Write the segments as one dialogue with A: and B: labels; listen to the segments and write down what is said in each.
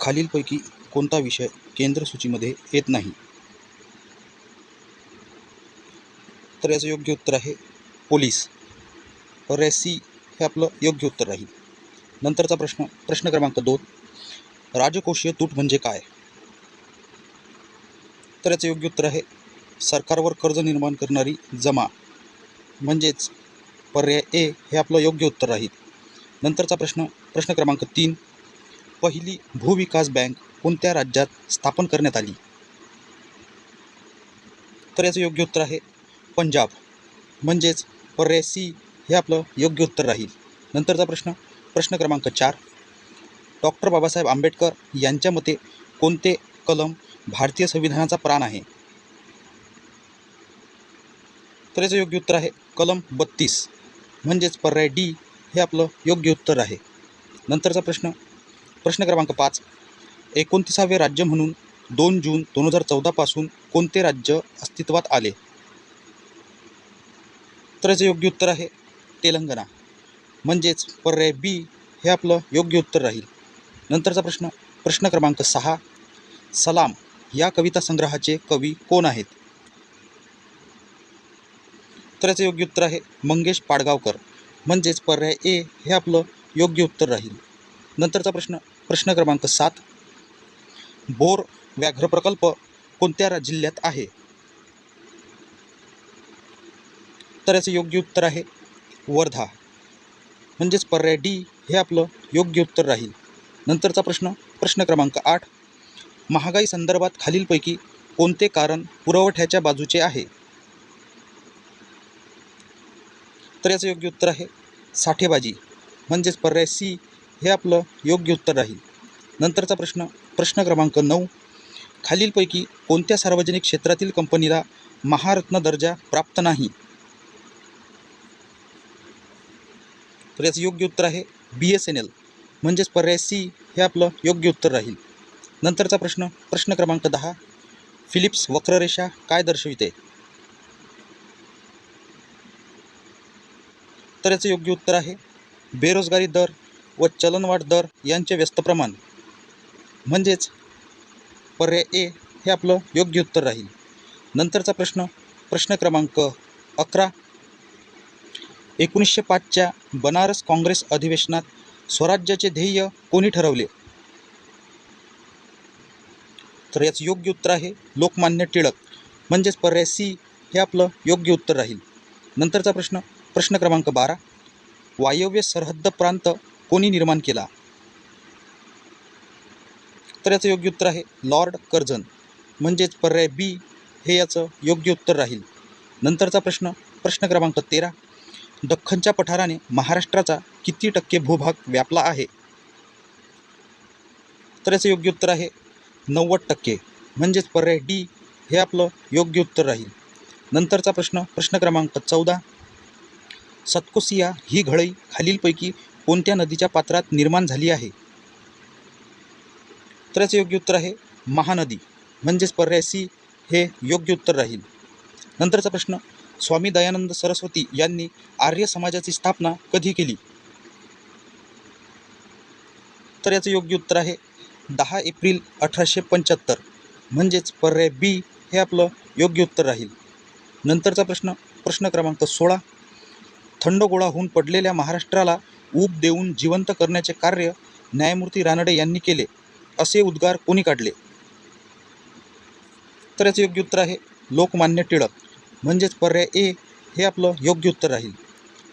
A: खालीलपैकी कोणता विषय केंद्र सूचीमध्ये येत नाही? तर याचं योग्य उत्तर आहे पोलीस. पर्याय सी हे आपलं योग्य उत्तर राहील. नंतरचा प्रश्न प्रश्न क्रमांक दोन. राजकोषीय तूट म्हणजे काय? तर याचं योग्य उत्तर आहे सरकारवर कर्ज निर्माण करणारी जमा. म्हणजेच पर्याय ए हे आपलं योग्य उत्तर राहील. नंतरचा प्रश्न प्रश्न क्रमांक तीन. पहिली भूविकास बँक कोणत्या राज्यात स्थापन करण्यात आली? तर याचं योग्य उत्तर आहे पंजाब. म्हणजेच पर्याय सी हे आपलं योग्य उत्तर राहील. नंतरचा प्रश्न प्रश्न क्रमांक चार. डॉक्टर बाबासाहेब आंबेडकर यांच्या मते कोणते कलम भारतीय संविधानाचा प्राण आहे? तर याचं योग्य उत्तर आहे कलम बत्तीस. म्हणजेच पर्याय डी हे आपलं योग्य उत्तर आहे. नंतरचा प्रश्न प्रश्न क्रमांक पाच. एकोणतीसावे राज्य म्हणून दोन जून दोन हजार चौदापासून कोणते राज्य अस्तित्वात आले? तर याचं योग्य उत्तर आहे तेलंगणा. म्हणजेच पर्याय बी हे आपलं योग्य उत्तर राहील. नंतरचा प्रश्न प्रश्न क्रमांक सहा. सलाम या कविता संग्रहाचे कवी कोण आहेत? तर याचं योग्य उत्तर आहे मंगेश पाडगावकर. म्हणजेच पर्याय ए हे आपलं योग्य उत्तर राहील. नंतरचा प्रश्न प्रश्न क्रमांक सात. बोर व्याघ्र प्रकल्प कोणत्या जिल्ह्यात आहे? तर याचं योग्य उत्तर आहे वर्धा. म्हणजेच पर्याय डी हे आपलं योग्य उत्तर राहील. नंतरचा प्रश्न प्रश्न क्रमांक आठ. महागाई संदर्भात खालीलपैकी कोणते कारण पुरवठ्याच्या बाजूचे आहे? तर याचं योग्य उत्तर आहे साठेबाजी. म्हणजेच पर्याय सी हे आपलं योग्य उत्तर राहील. नंतरचा प्रश्न प्रश्न क्रमांक नऊ. खालीलपैकी कोणत्या सार्वजनिक क्षेत्रातील कंपनीला महारत्न दर्जा प्राप्त नाही? तर याचं योग्य उत्तर आहे बी एस एन एल म्हणजेच पर्याय सी हे आपलं योग्य उत्तर राहील. नंतरचा प्रश्न प्रश्न क्रमांक दहा. फिलिप्स वक्ररेषा काय दर्शविते? तर याचं योग्य उत्तर आहे बेरोजगारी दर व चलनवाढ दर यांचे व्यस्त प्रमाण. म्हणजेच पर्याय ए हे आपलं योग्य उत्तर राहील. नंतरचा प्रश्न प्रश्न क्रमांक अकरा. एकोणीसशे पाचच्या बनारस काँग्रेस अधिवेशनात स्वराज्याचे ध्येय कोणी ठरवले? तर याचं योग्य उत्तर आहे लोकमान्य टिळक. म्हणजेच पर्याय सी हे आपलं योग्य उत्तर राहील. नंतरचा प्रश्न प्रश्न क्रमांक बारा. वायव्य सरहद्द प्रांत कोणी निर्माण केला? तर याचं योग्य उत्तर आहे लॉर्ड कर्झन. म्हणजेच पर्याय बी हे याचं योग्य उत्तर राहील. नंतरचा प्रश्न प्रश्न क्रमांक तेरा. दख्खनच्या पठाराने महाराष्ट्राचा किती टक्के भूभाग व्यापला आहे? तर याचं योग्य उत्तर आहे नव्वद टक्के. म्हणजेच पर्याय डी हे आपलं योग्य उत्तर राहील. नंतरचा प्रश्न प्रश्न क्रमांक चौदा. सतकोसिया ही घळई खालीलपैकी कोणत्या नदीच्या पात्रात निर्माण झाली आहे? तर याचं योग्य उत्तर आहे महानदी. म्हणजेच पर्याय सी हे योग्य उत्तर राहील. नंतरचा प्रश्न स्वामी दयानंद सरस्वती यांनी आर्य समाजाची स्थापना कधी केली? तर याचं योग्य उत्तर आहे दहा एप्रिल अठराशे पंच्याहत्तर. म्हणजेच पर्याय बी हे आपलं योग्य उत्तर राहील. नंतरचा प्रश्न प्रश्न क्रमांक सोळा. थंडगोळा होऊन पडलेल्या महाराष्ट्राला ऊब देऊन जिवंत करण्याचे कार्य न्यायमूर्ती रानडे यांनी केले असे उद्गार कोणी काढले? तर याचं योग्य उत्तर आहे लोकमान्य टिळक. म्हणजेच पर्याय ए हे आपलं योग्य उत्तर राहील.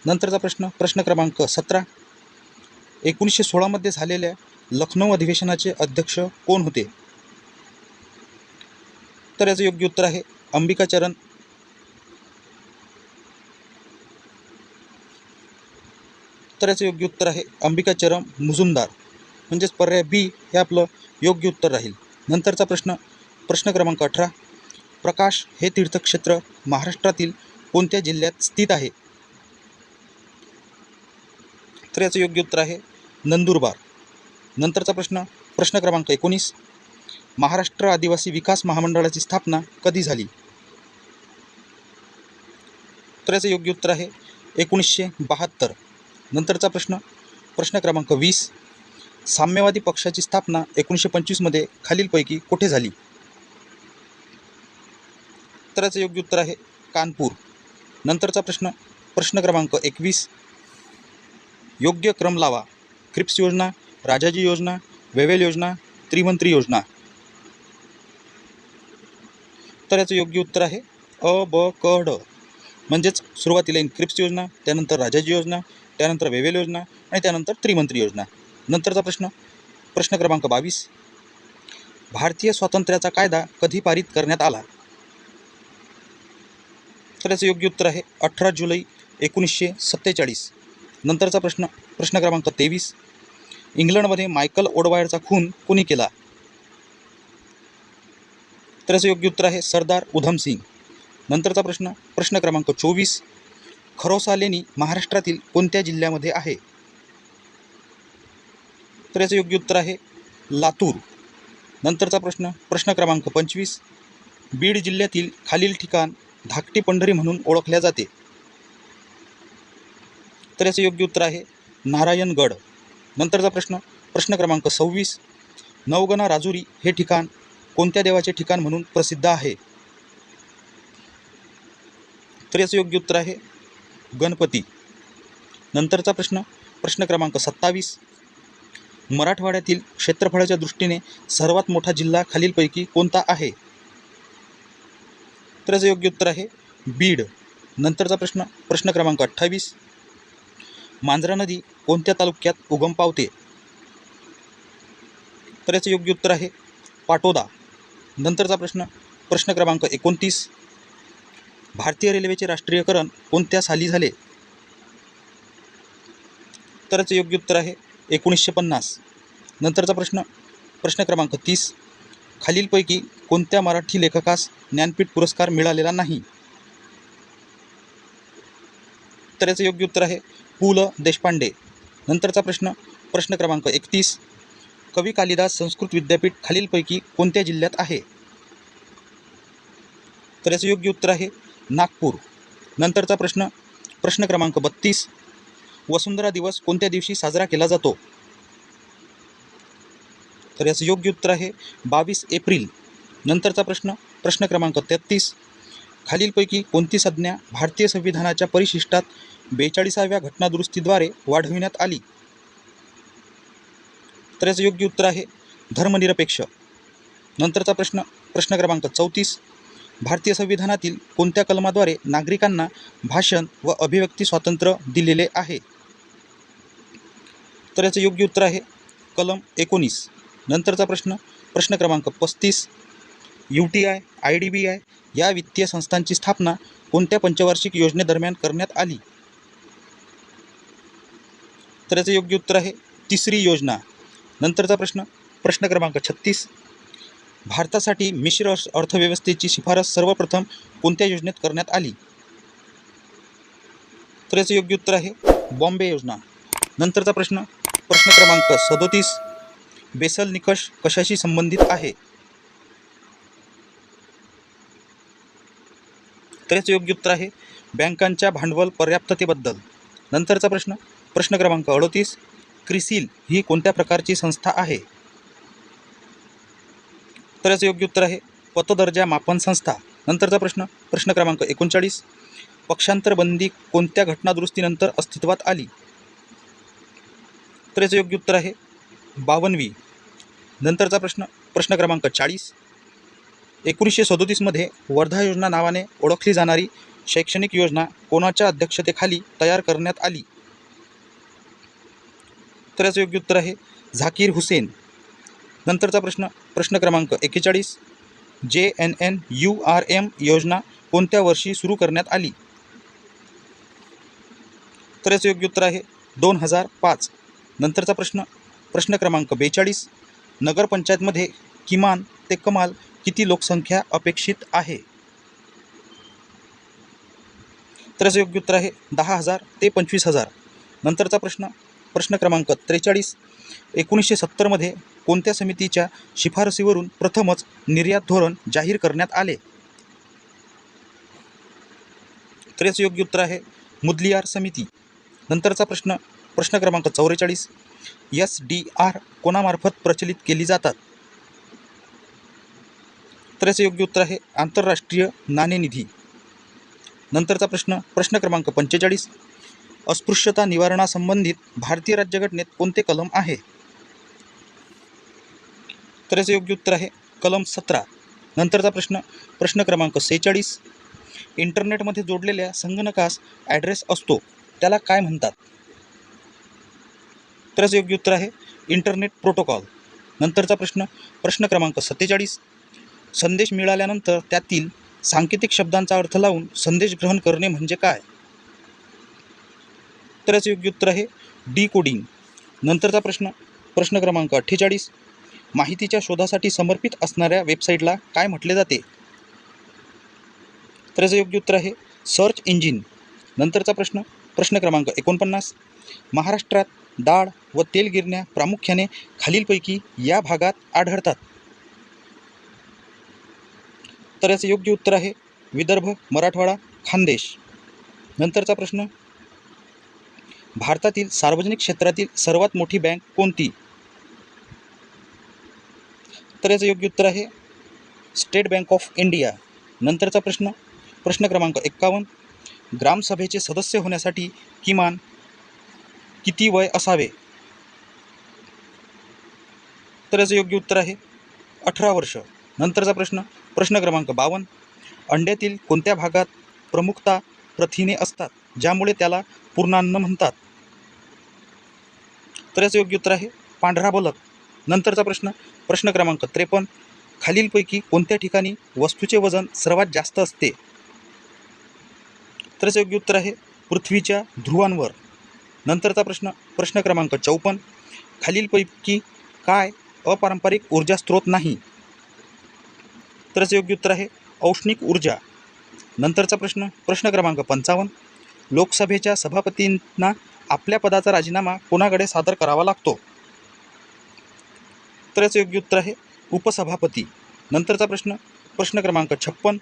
A: नंतरचा प्रश्न प्रश्न क्रमांक सतरा. एकोणीसशे सोळामध्ये झालेल्या लखनौ अधिवेशनाचे अध्यक्ष कोण होते? तर याचं योग्य उत्तर आहे अंबिकाचरण उत्तराचं योग्य उत्तर आहे अंबिकाचरण मुजुमदार. म्हणजेच पर्याय बी हे आपलं योग्य उत्तर राहील. नंतरचा प्रश्न प्रश्न क्रमांक अठरा. प्रकाश हे तीर्थक्षेत्र महाराष्ट्रातील कोणत्या जिल्ह्यात स्थित आहे? तर याचं योग्य उत्तर आहे नंदुरबार. नंतरचा प्रश्न प्रश्न क्रमांक एकोणीस. महाराष्ट्र आदिवासी विकास महामंडळाची स्थापना कधी झाली? तर याचं योग्य उत्तर आहे एकोणीसशे बहात्तर. नंतरचा प्रश्न. प्रश्न क्रमांक वीस. साम्यवादी पक्षाची स्थापना एकोणीसशे पंचवीसमध्ये खालीलपैकी कुठे झाली? उत्तराचं योग्य उत्तर आहे कानपूर. नंतरचा प्रश्न प्रश्न क्रमांक एकवीस. योग्य क्रम लावा. क्रिप्स योजना राजाजी योजना वेवेल योजना त्रिमंत्री योजना. तर याचं योग्य उत्तर आहे अ ब क ड. म्हणजेच सुरुवातीला क्रिप्स योजना त्यानंतर राजाजी योजना त्यानंतर वेवेल योजना आणि त्यानंतर त्रिमंत्री योजना. नंतरचा प्रश्न प्रश्न क्रमांक बावीस. भारतीय स्वातंत्र्याचा कायदा कधी पारित करण्यात आला? तर याचं योग्य उत्तर आहे अठरा जुलै एकोणीसशे सत्तेचाळीस. नंतरचा प्रश्न प्रश्न क्रमांक तेवीस. इंग्लंडमध्ये मायकल ओडवायरचा खून कोणी केला? तर याचं योग्य उत्तर आहे सरदार उधमसिंग नंतरचा प्रश्न प्रश्न क्रमांक चोवीस. खरोसा लेणी महाराष्ट्रातील कोणत्या जिल्ह्यामध्ये आहे? तर याचं योग्य उत्तर आहे लातूर. नंतरचा प्रश्न प्रश्न क्रमांक पंचवीस. बीड जिल्ह्यातील खालील ठिकाण धाकटी पंढरी म्हणून ओळखल्या जाते. तर याचं योग्य उत्तर आहे नारायणगड. नंतरचा प्रश्न प्रश्न क्रमांक सव्वीस. नवगणा राजुरी हे ठिकाण कोणत्या देवाचे ठिकाण म्हणून प्रसिद्ध आहे? तर याचं योग्य उत्तर आहे गणपती. नंतरचा प्रश्न प्रश्न क्रमांक सत्तावीस. मराठवाड्यातील क्षेत्रफळाच्या दृष्टीने सर्वात मोठा जिल्हा खालीलपैकी कोणता आहे? तर योग्य उत्तर आहे बीड. नंतरचा प्रश्न प्रश्न क्रमांक अठ्ठावीस. मांजरा नदी कोणत्या तालुक्यात उगम पावते? तर याचं योग्य उत्तर आहे पाटोदा. नंतरचा प्रश्न प्रश्न क्रमांक एकोणतीस. भारतीय रेल्वेचे राष्ट्रीयकरण कोणत्या साली झाले? तर योग्य उत्तर आहे एकोणीसशे पन्नास. नंतरचा प्रश्न प्रश्न क्रमांक तीस. खालीलपैकी कोणत्या मराठी लेखकास ज्ञानपीठ पुरस्कार मिळालेला नाही? तर याचं योग्य उत्तर आहे पु ल देशपांडे. नंतरचा प्रश्न प्रश्न क्रमांक एकतीस. कवी कालिदास संस्कृत विद्यापीठ खालीलपैकी कोणत्या जिल्ह्यात आहे? तर याचं योग्य उत्तर आहे नागपूर. नंतरचा प्रश्न प्रश्न क्रमांक बत्तीस. वसुंधरा दिवस कोणत्या दिवशी साजरा केला जातो? तर याचं योग्य उत्तर आहे बावीस एप्रिल. नंतरचा प्रश्न प्रश्न क्रमांक तेहत्तीस खालीलपैकी कोणती संज्ञा भारतीय संविधानाच्या परिशिष्टात बेचाळीसाव्या घटनादुरुस्तीद्वारे वाढविण्यात आली? तर याचं योग्य उत्तर आहे धर्मनिरपेक्ष. नंतरचा प्रश्न प्रश्न क्रमांक चौतीस. भारतीय संविधानातील कोणत्या कलमाद्वारे नागरिकांना भाषण व अभिव्यक्ती स्वातंत्र्य दिलेले आहे? तर याचं योग्य उत्तर आहे कलम एकोणीस. नंतरचा प्रश्न प्रश्न क्रमांक पस्तीस. U T I I D B I या वित्तीय संस्थांची स्थापना कोणत्या पंचवार्षिक योजनेदरम्यान करण्यात आली? तर याचं योग्य उत्तर आहे तिसरी योजना. नंतरचा प्रश्न प्रश्न क्रमांक छत्तीस. भारतासाठी मिश्र अर्थव्यवस्थेची शिफारस सर्वप्रथम कोणत्या योजनेत करण्यात आली? तर याचं योग्य उत्तर आहे बॉम्बे योजना. नंतरचा प्रश्न प्रश्न क्रमांक सदोतीस. बेसल निकष कशाशी संबंधित आहे? तर याचं योग्य उत्तर आहे बँकांच्या भांडवल पर्याप्ततेबद्दल. नंतरचा प्रश्न प्रश्न क्रमांक अडोतीस. क्रिसिल ही कोणत्या प्रकारची संस्था आहे? तर याचं योग्य उत्तर आहे. पतदर्जा मापन संस्था. नंतरचा प्रश्न. प्रश्न क्रमांक एकोणचाळीस. पक्षांतरबंदी कोणत्या घटनादुरुस्तीनंतर अस्तित्वात आली? तर याचं योग्य उत्तर आहे. बावनवी. नंतरचा प्रश्न. प्रश्न क्रमांक चाळीस. एकोणीसशे सदोतीसमध्ये वर्धा योजना नावाने ओळखली जाणारी शैक्षणिक योजना कोणाच्या अध्यक्षतेखाली तयार करण्यात आली? तर याचं योग्य उत्तर आहे. झाकीर हुसेन. नंतरचा प्रश्न प्रश्न क्रमांक एक्केचाळीस J N N U R M योजना कोणत्या वर्षी सुरू करण्यात आली? तर याचं योग्य उत्तर आहे दोन हजार पाच. नंतरचा प्रश्न प्रश्न क्रमांक बेचाळीस. नगरपंचायतमध्ये किमान ते कमाल किती लोकसंख्या अपेक्षित आहे? तर याचं योग्य उत्तर आहे दहा हजार ते पंचवीस हजार. नंतरचा प्रश्न प्रश्न क्रमांक त्रेचाळीस. एकोणीसशे सत्तरमध्ये कोणत्या समितीच्या शिफारसीवरून प्रथमच निर्यात धोरण जाहीर करण्यात आले? त्रेच योग्य उत्तर आहे मुदलियार समिती. नंतरचा प्रश्न प्रश्न क्रमांक चौवेचाळीस. एस डी आर कोणामार्फत प्रचलित केली जातात? तर याचं योग्य उत्तर आहे आंतरराष्ट्रीय नाणेनिधी. नंतरचा प्रश्न प्रश्न क्रमांक पंचेचाळीस. अस्पृश्यता निवारणासंबंधित भारतीय राज्यघटनेत कोणते कलम आहे? तर याचं योग्य उत्तर आहे कलम सतरा. नंतरचा प्रश्न प्रश्न क्रमांक सेहेचाळीस. इंटरनेटमध्ये जोडलेल्या संगणकास ॲड्रेस असतो त्याला काय म्हणतात? तर याचं योग्य उत्तर आहे इंटरनेट प्रोटोकॉल. नंतरचा प्रश्न प्रश्न क्रमांक सत्तेचाळीस. संदेश मिळाल्यानंतर त्यातील सांकेतिक शब्दांचा अर्थ लावून संदेश ग्रहण करणे म्हणजे काय? तर योग्य उत्तर आहे. डी कोडिंग नंतरचा प्रश्न प्रश्न क्रमांक अठ्ठेचाळीस. माहितीच्या शोधासाठी समर्पित असणाऱ्या वेबसाईटला काय म्हटले जाते? तर याचं योग्य उत्तर आहे. सर्च इंजिन नंतरचा प्रश्न प्रश्न क्रमांक एकोणपन्नास. महाराष्ट्रात डाळ व तेल गिरण्या प्रामुख्याने खालीलपैकी या भागात आढळतात. तर याचं योग्य उत्तर आहे. विदर्भ मराठवाडा खानदेश. नंतरचा प्रश्न भारतातील सार्वजनिक क्षेत्रातील सर्वात मोठी बँक कोणती? तर याचं योग्य उत्तर आहे स्टेट बँक ऑफ इंडिया. नंतरचा प्रश्न प्रश्न क्रमांक एक्कावन्न. ग्रामसभेचे सदस्य होण्यासाठी किमान किती वय असावे? तर याचं योग्य उत्तर आहे अठरा वर्ष. नंतरचा प्रश्न प्रश्न क्रमांक बावन्न. अंड्यातील कोणत्या भागात प्रमुखता प्रथिने असतात ज्यामुळे त्याला पूर्णान्न म्हणतात? तर याचं योग्य उत्तर आहे. पांढरा बलक. नंतरचा प्रश्न. प्रश्न क्रमांक त्रेपन्न. खालीलपैकी कोणत्या ठिकाणी वस्तूचे वजन सर्वात जास्त असते? तर याचं योग्य उत्तर आहे पृथ्वीच्या ध्रुवांवर. नंतरचा प्रश्न. प्रश्न क्रमांक चौपन्न. खालीलपैकी काय अपारंपरिक ऊर्जा स्रोत नाही? तर याचं योग्य उत्तर आहे औष्णिक ऊर्जा. नंतरचा प्रश्न. प्रश्न क्रमांक पंचावन्न. लोकसभेच्या सभापतींना आपल्या पदाचा राजीनामा कोणाकडे सादर करावा लागतो? तर याचं योग्य उत्तर आहे उपसभापती. नंतरचा प्रश्न प्रश्न क्रमांक छप्पन.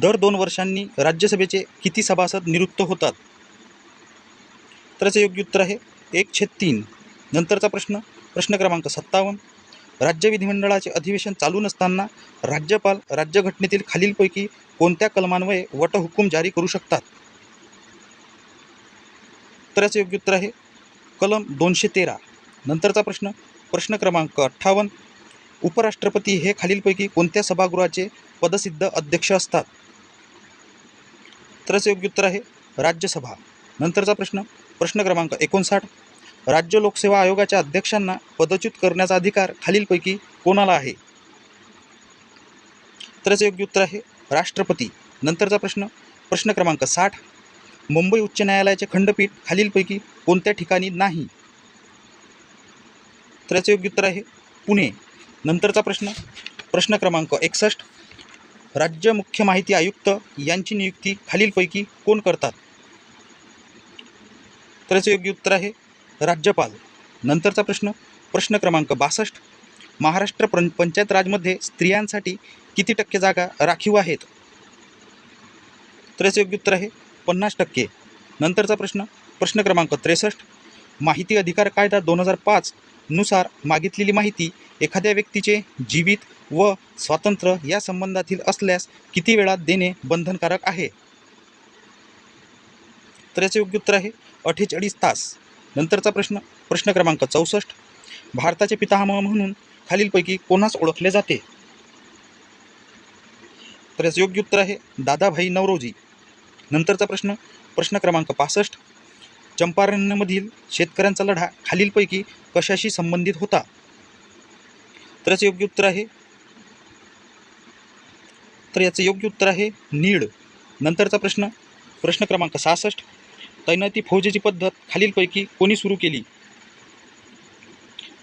A: दर दोन वर्षांनी राज्यसभेचे किती सभासद निवृत्त होतात? तर याचं योग्य उत्तर आहे एक छेद तीन. नंतरचा प्रश्न प्रश्न क्रमांक सत्तावन्न. राज्य विधिमंडळाचे अधिवेशन चालू नसताना राज्यपाल राज्यघटनेतील खालीलपैकी कोणत्या कलमान्वये वटहुकूम जारी करू शकतात? तर योग्य उत्तर आहे. कलम दोनशे तेरा. नंतरचा प्रश्न प्रश्न क्रमांक अठ्ठावन्न. उपराष्ट्रपती हे खालीलपैकी कोणत्या सभागृहाचे पदसिद्ध अध्यक्ष असतात? तर योग्य उत्तर आहे राज्यसभा. नंतरचा प्रश्न प्रश्न क्रमांक एकोणसाठ. राज्य लोकसेवा आयोगाच्या अध्यक्षांना पदच्युत करण्याचा अधिकार खालीलपैकी कोणाला आहे? तर योग्य उत्तर आहे राष्ट्रपती. नंतरचा प्रश्न प्रश्न क्रमांक साठ. मुंबई उच्च न्यायालयाचे खंडपीठ खालीलपैकी कोणत्या ठिकाणी नाही? तर याचं योग्य उत्तर आहे पुणे. नंतरचा प्रश्न प्रश्न क्रमांक एकसष्ट. राज्य मुख्य माहिती आयुक्त यांची नियुक्ती खालीलपैकी कोण करतात? तर याचं योग्य उत्तर आहे राज्यपाल. नंतरचा प्रश्न प्रश्न क्रमांक बासष्ट. महाराष्ट्र पं पंचायत राजमध्ये स्त्रियांसाठी किती टक्के जागा राखीव आहेत? तर याचं योग्य उत्तर आहे पन्नास टक्के. नंतरचा प्रश्न प्रश्न क्रमांक त्रेसष्ट. माहिती अधिकार कायदा दोन हजार पाचनुसार मागितलेली माहिती एखाद्या व्यक्तीचे जीवित व स्वातंत्र्य या संबंधातील असल्यास किती वेळात देणे बंधनकारक आहे? तर याचे योग्य उत्तर आहे अठ्ठेचाळीस तास. नंतरचा प्रश्न प्रश्न क्रमांक चौसष्ट. भारताचे पितामह म्हणून खालीलपैकी कोणास ओळखले जाते? तर याचं योग्य उत्तर आहे दादाभाई नवरोजी. नंतरचा प्रश्न प्रश्न क्रमांक पासष्ट. चंपारण्यमधील शेतकऱ्यांचा लढा खालीलपैकी कशाशी संबंधित होता? तर याचं योग्य उत्तर आहे. तर याचं योग्य उत्तर आहे नीड नंतरचा प्रश्न प्रश्न क्रमांक सहासष्ट. तैनाती फौजेची पद्धत खालीलपैकी कोणी सुरू केली?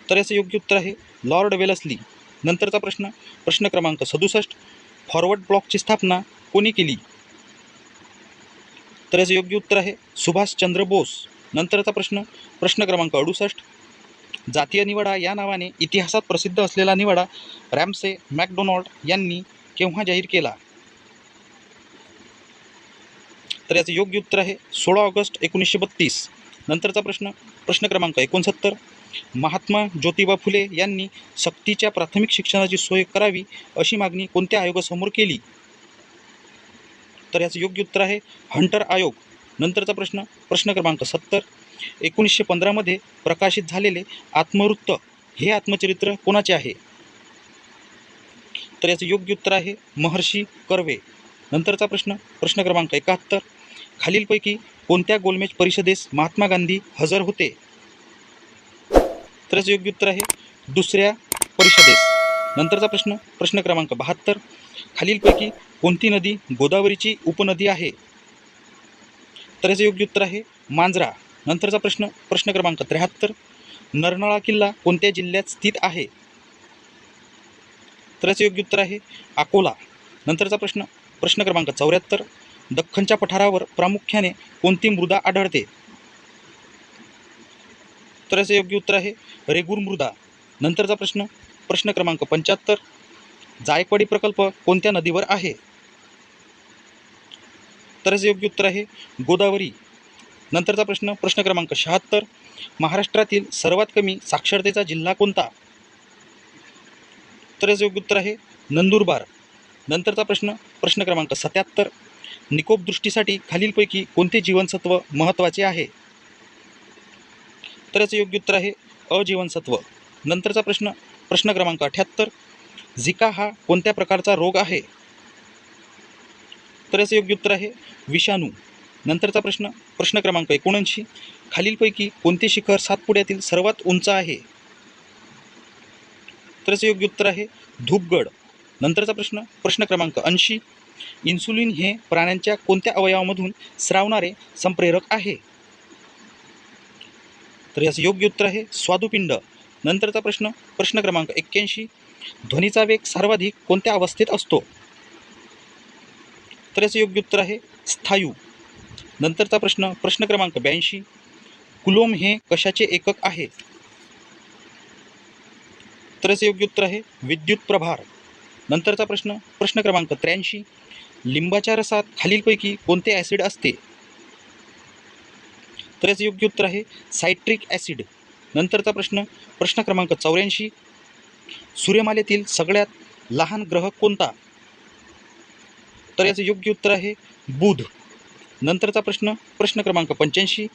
A: तर याचं योग्य उत्तर आहे लॉर्ड वेलसली. नंतरचा प्रश्न प्रश्न क्रमांक सदुसष्ट. फॉरवर्ड ब्लॉकची स्थापना कोणी केली? तर याचं योग्य उत्तर आहे. सुभाषचंद्र बोस. नंतरचा प्रश्न. प्रश्न क्रमांक अडुसष्ट. जातीय निवाडा या नावाने इतिहासात प्रसिद्ध असलेला निवाडा रॅमसे मॅकडोनॉल्ड यांनी केव्हा जाहीर केला? तर याचं योग्य उत्तर आहे सोळा ऑगस्ट एकोणीसशे बत्तीस. नंतरचा प्रश्न. प्रश्न क्रमांक एकोणसत्तर. महात्मा ज्योतिबा फुले यांनी सक्तीच्या प्राथमिक शिक्षणाची सोय करावी अशी मागणी कोणत्या आयोगासमोर केली? तर याचं योग्य उत्तर आहे. हंटर आयोग नंतरचा प्रश्न प्रश्न क्रमांक सत्तर. एकोणीसशे पंधरामध्ये प्रकाशित झालेले आत्मवृत्त हे आत्मचरित्र कोणाचे आहे? तर याचं योग्य उत्तर आहे महर्षी कर्वे. नंतरचा प्रश्न प्रश्न क्रमांक एकाहत्तर. खालीलपैकी कोणत्या गोलमेज परिषदेस महात्मा गांधी हजर होते? तर याचं योग्य उत्तर आहे दुसऱ्या परिषदेस. नंतरचा प्रश्न प्रश्न क्रमांक बहात्तर. खालीलपैकी कोणती नदी गोदावरीची उपनदी आहे? तर याचं योग्य उत्तर आहे मांजरा. नंतरचा प्रश्न प्रश्न क्रमांक त्र्याहत्तर. नरनाळा किल्ला कोणत्या जिल्ह्यात स्थित आहे? तर याचं योग्य उत्तर आहे अकोला. नंतरचा प्रश्न प्रश्न क्रमांक चौऱ्याहत्तर. दख्खनच्या पठारावर प्रामुख्याने कोणती मृदा आढळते? तर याचं योग्य उत्तर आहे रेगूर मृदा. नंतरचा प्रश्न प्रश्न क्रमांक पंच्याहत्तर. जायकवाडी प्रकल्प कोणत्या नदीवर आहे? तर योग्य उत्तर आहे गोदावरी. नंतरचा प्रश्न प्रश्न क्रमांक शहात्तर. महाराष्ट्रातील सर्वात कमी साक्षरतेचा जिल्हा कोणता? तर योग्य उत्तर आहे नंदुरबार. नंतरचा प्रश्न प्रश्न क्रमांक सत्याहत्तर. निकोप दृष्टीसाठी खालीलपैकी कोणते जीवनसत्व महत्त्वाचे आहे? तर याचं योग्य उत्तर आहे अजीवनसत्व नंतरचा प्रश्न प्रश्न क्रमांक अठ्याहत्तर झिका हा कोणत्या प्रकारचा रोग आहे? तर याचं योग्य उत्तर आहे विषाणू. नंतरचा प्रश्न प्रश्न क्रमांक एकोणऐंशी. खालीलपैकी कोणते शिखर सातपुड्यातील सर्वात उंच आहे? तर याचं योग्य उत्तर आहे धूपगड. नंतरचा प्रश्न प्रश्न क्रमांक ऐंशी. इन्सुलिन हे प्राण्यांच्या कोणत्या अवयवामधून स्रावणारे संप्रेरक आहे? तर याचं योग्य उत्तर आहे स्वादुपिंड. नंतरचा प्रश्न प्रश्न क्रमांक एक्क्याऐंशी. ध्वनीचा वेग सर्वाधिक कोणत्या अवस्थेत असतो? तर याचं योग्य उत्तर आहे स्थायू. नंतरचा प्रश्न प्रश्न क्रमांक ब्याऐंशी. कुलोम हे कशाचे एकक आहे? तर याचं योग्य उत्तर आहे विद्युत प्रभार. नंतरचा प्रश्न प्रश्न क्रमांक त्र्याऐंशी. लिंबाच्या रसात खालीलपैकी कोणते ॲसिड असते? तर याचं योग्य उत्तर आहे सायट्रिक ॲसिड. नंतरचा प्रश्न प्रश्न क्रमांक चौऱ्याऐंशी. सूर्यमालेतील सगळ्यात लहान ग्रह कोणता? तर याचं योग्य उत्तर आहे बुध. नंतरचा प्रश्न प्रश्न क्रमांक पंच्याऐंशी.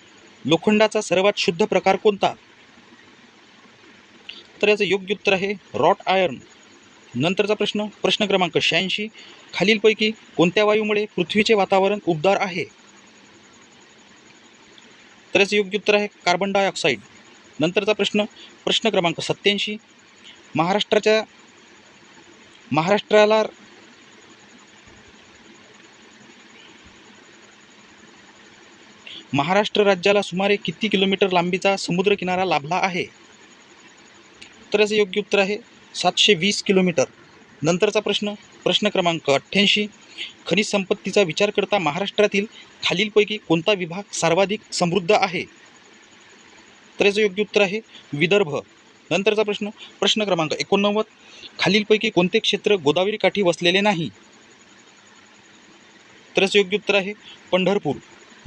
A: लोखंडाचा सर्वात शुद्ध प्रकार कोणता? तर याचं योग्य उत्तर आहे रॉट आयर्न. नंतरचा प्रश्न प्रश्न क्रमांक शहाऐंशी. खालीलपैकी कोणत्या वायूमुळे पृथ्वीचे वातावरण उबदार आहे? तर याचं योग्य उत्तर आहे कार्बन डायऑक्साईड. नंतरचा प्रश्न प्रश्न क्रमांक सत्याऐंशी महाराष्ट्राच्या महाराष्ट्राला महाराष्ट्र राज्याला सुमारे किती किलोमीटर लांबीचा समुद्रकिनारा लाभला आहे? तर याचं योग्य उत्तर आहे सातशे वीस किलोमीटर. नंतरचा प्रश्न प्रश्न क्रमांक अठ्ठ्याऐंशी. खनिज संपत्तीचा विचार करता महाराष्ट्रातील खालीलपैकी कोणता विभाग सर्वाधिक समृद्ध आहे? तर याचं योग्य उत्तर आहे. विदर्भ. नंतरचा प्रश्न प्रश्न क्रमांक एकोणनव्वद. खालीलपैकी कोणते क्षेत्र गोदावरी काठी वसलेले नाही? तर याचं योग्य उत्तर आहे पंढरपूर.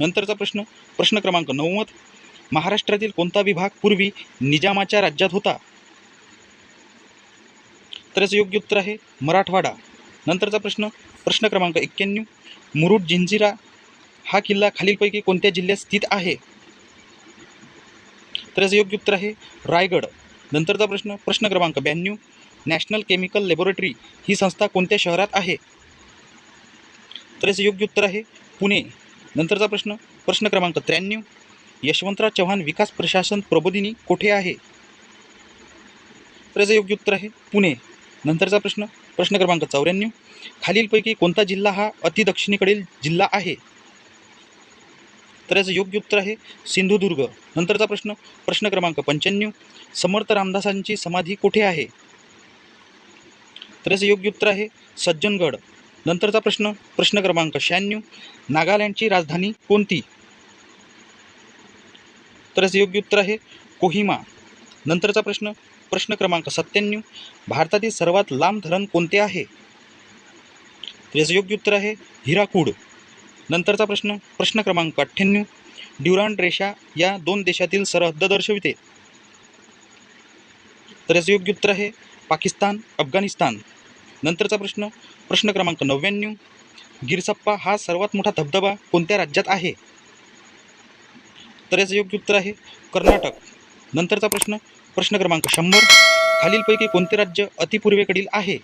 A: नंतरचा प्रश्न प्रश्न क्रमांक नव्वद. महाराष्ट्रातील कोणता विभाग पूर्वी निजामाच्या राज्यात होता? तर याचं योग्य उत्तर आहे मराठवाडा. नंतरचा प्रश्न प्रश्न क्रमांक एक्क्याण्णव. मुरुड जिंजिरा हा किल्ला खालीलपैकी कोणत्या जिल्ह्यात स्थित आहे? तर याचं योग्य उत्तर आहे. रायगड नंतरचा प्रश्न प्रश्न क्रमांक ब्याण्णव. नॅशनल केमिकल लॅबोरेटरी ही संस्था कोणत्या शहरात आहे? तर याचं योग्य उत्तर आहे. पुणे नंतरचा प्रश्न प्रश्न क्रमांक त्र्याण्णव. यशवंतराव चव्हाण विकास प्रशासन प्रबोधिनी कोठे आहे? तर याचं योग्य उत्तर आहे. पुणे नंतरचा प्रश्न प्रश्न क्रमांक चौऱ्याण्णव. खालीलपैकी कोणता जिल्हा हा अतिदक्षिणेकडील जिल्हा आहे? तर याचं योग्य उत्तर आहे सिंधुदुर्ग. नंतरचा प्रश्न प्रश्न क्रमांक पंच्याण्णव. समर्थ रामदासांची समाधी कुठे आहे? तर याचं योग्य उत्तर आहे सज्जनगड. नंतरचा प्रश्न प्रश्न क्रमांक शहाण्णव. नागालँडची राजधानी कोणती? तर याचं योग्य उत्तर आहे कोहिमा. नंतरचा प्रश्न प्रश्न क्रमांक सत्त्याण्णव. भारतातील सर्वात लांब धरण कोणते आहे? तर याचं योग्य उत्तर आहे हिराकूड. नंतरचा प्रश्न प्रश्न क्रमांक अठ्ठ्याण्णव. ड्युरांड रेषा या दोन देशातील सरहद्द दर्शविते. तर याचं योग्य उत्तर आहे पाकिस्तान अफगाणिस्तान. नंतरचा प्रश्न प्रश्न क्रमांक नव्याण्णव. गिरसप्पा हा सर्वात मोठा धबधबा कोणत्या राज्यात आहे? तर याचं योग्य उत्तर आहे कर्नाटक. नंतरचा प्रश्न प्रश्न क्रमांक शंभर. खालीलपैकी कोणते राज्य अतिपूर्वेकडील आहे?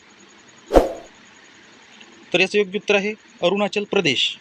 A: तर याचं योग्य उत्तर आहे अरुणाचल प्रदेश.